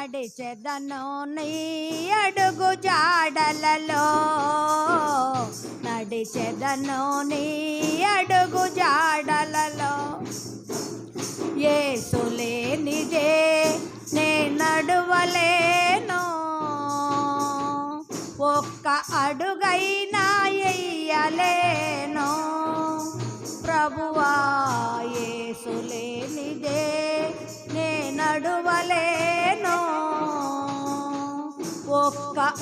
నడిచెదను నీ అడుగు జాడలలో. నడిచెదను నీ అడుగు జాడలలో. ఏసులేనిదే నే నడువలేను. ఒక్క అడుగైనా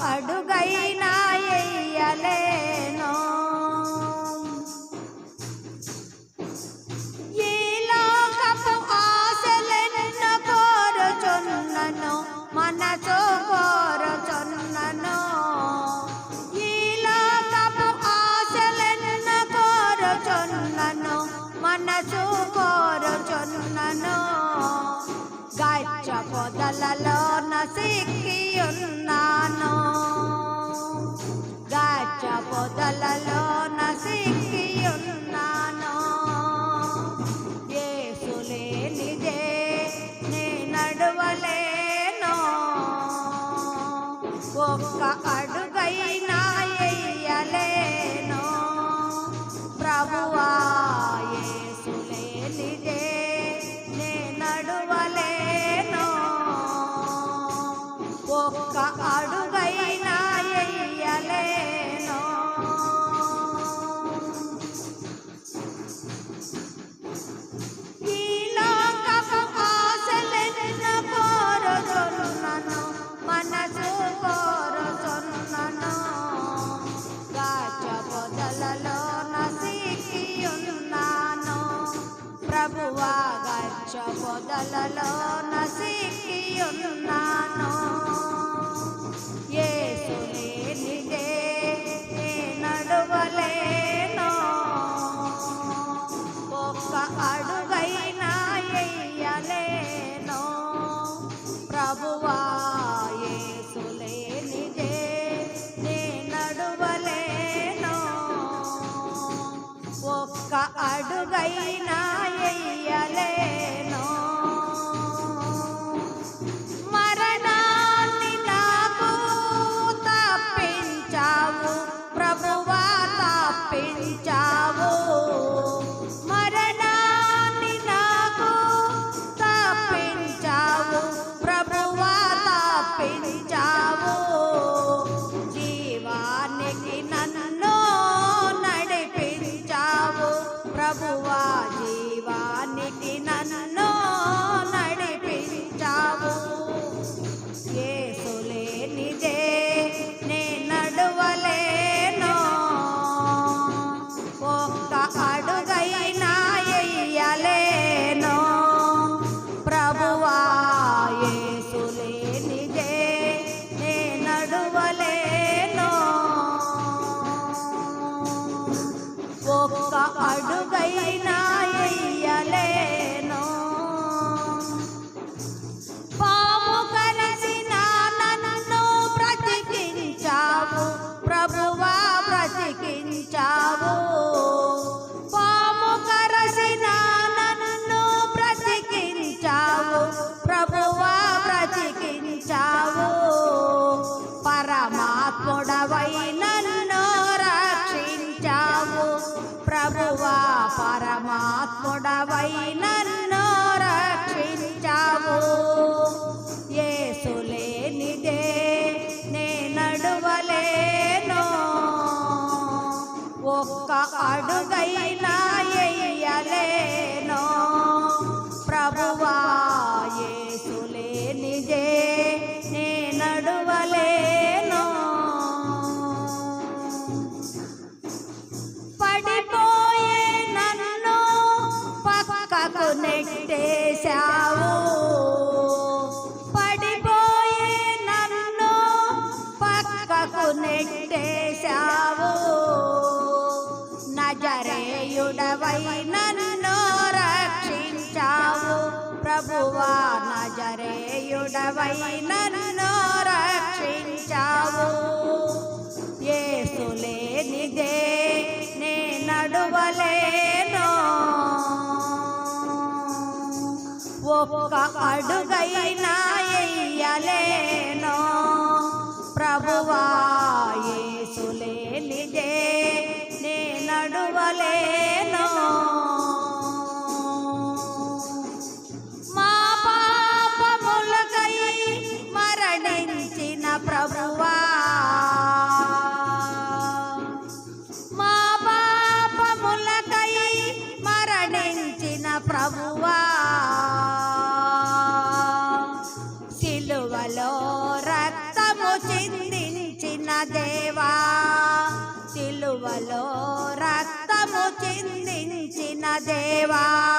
అడుగైనా ఎయ్యలేను. ఈ లోకపు ఆశలెన్నో కోరుచున్నను మనసు కోరుచున్నను ఈ లోకపు ఆశలెన్నో కోరుచున్నను మనసు కోరుచున్నను గచ్చ పొదలలో నసిక్కి పొదలలో నసిక్కి ఉన్నాను ఏసులేనిదే నే నడవలేను. ఒక్క అడుగైనా ఎయ్యలేను. ప్రభువా ఏసులేనిదే పొదలలో నసికి ఉన్నాను ఏసులేనిదే నే నడవలేను. ఒక్క అడుగైనా ఎయ్యలేను. ప్రభువా యేసులేనిదే నే నడువలేను. ఒక్క అడుగైనా ఎయ్యలేను ఒక్క ఒక్క ప్రభువా నజరేయుడవై నన్ను రక్షించావు. ఏసులేనిదే నే నడువలేను. ఒక్క అడుగైనా ఎయ్యలేను. ప్రభువా ఏసులేనిదే ప్రభువా. మా పాపములకై మరణించిన ప్రభువా. సిలువలో రక్తము చిందించిన దేవా. సిలువలో రక్తము చిందించిన దేవా.